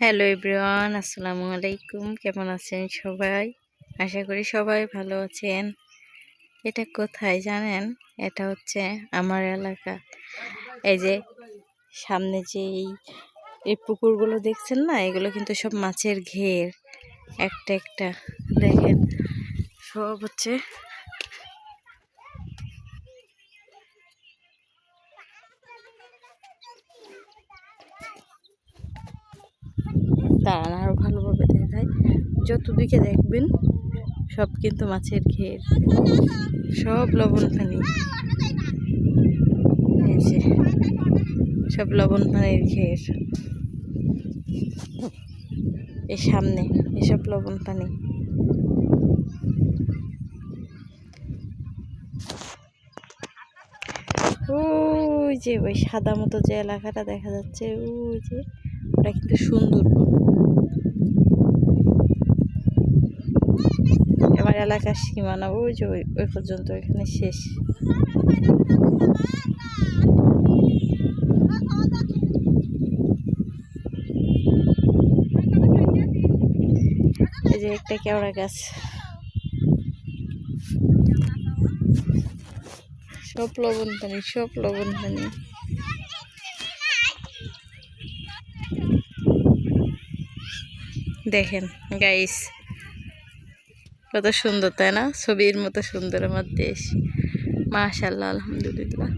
Hello everyone, আসসালামু আলাইকুম। কেমন আছেন সবাই? আশা করি সবাই ভালো আছেন। এটা কোথায় জানেন? এটা হচ্ছে আমার এলাকা। এই যে সামনে যে এই এই পুকুরগুলো দেখছেন না? এগুলো কিন্তু সব মাছের ঘের। একটা একটা দেখেন। সব হচ্ছে দাঁড়ান আরও ভালোভাবে দেখায় যতদিকে দেখবেন, সব কিন্তু মাছের ঘের। সব লবণ পানি সব লবণ পানির ঘের। এই সামনে, এসব লবণ পানি ওই যে, ওই সাদা মতো যে এলাকাটা দেখা যাচ্ছে, ওই যে। ওটা কিন্তু সুন্দরবন আমার এলাকার সীমানা, ওই যে ওই পর্যন্ত এখানে শেষ। যে একটা কেওড়া গাছ। সব লবণ পানি সব লবণ পানি দেখেন গাইস কত সুন্দর তাই না? ছবির মতো সুন্দর আমার দেশ। মাশাল্লাহ আলহামদুলিল্লাহ।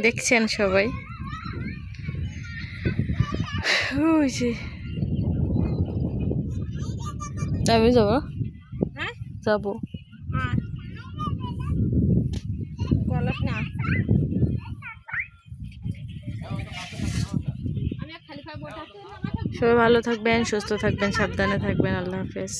দেখছেন সবাই? আমি যাব? হ্যাঁ? যাব। বলস না। সবাই ভালো থাকবেন সুস্থ থাকবেন সাবধানে থাকবেন আল্লাহ হাফেজ।